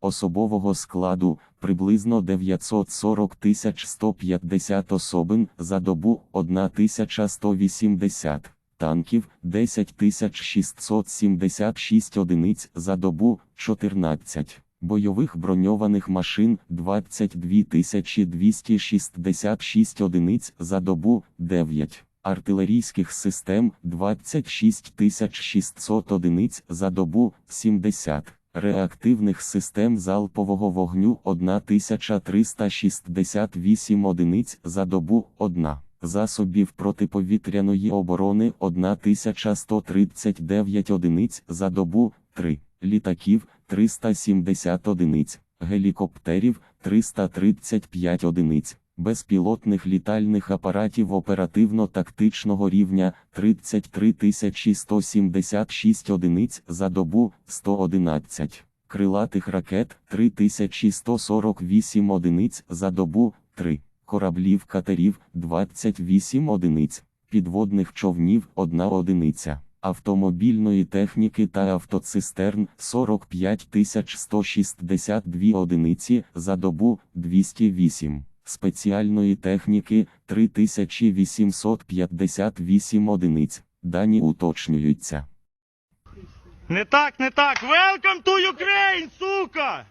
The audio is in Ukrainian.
особового складу приблизно 940 150 особин за добу 1180 танків 10 676 одиниць за добу 14, бойових броньованих машин 22 266 одиниць за добу 9, артилерійських систем 26 600 одиниць за добу 70. Реактивних систем залпового вогню 1368 одиниць за добу 1 засобів протиповітряної оборони 1139 одиниць за добу 3, літаків 370 одиниць, гелікоптерів 335 одиниць, безпілотних літальних апаратів оперативно-тактичного рівня 33 176 одиниць за добу 111. Крилатих ракет 3148 одиниць за добу 3 кораблів катерів 28 одиниць, підводних човнів 1 одиниця, автомобільної техніки та автоцистерн 45 162 одиниці за добу 208, спеціальної техніки 3858 одиниць, дані уточнюються. Не так, не так. Welcome to Ukraine, сука!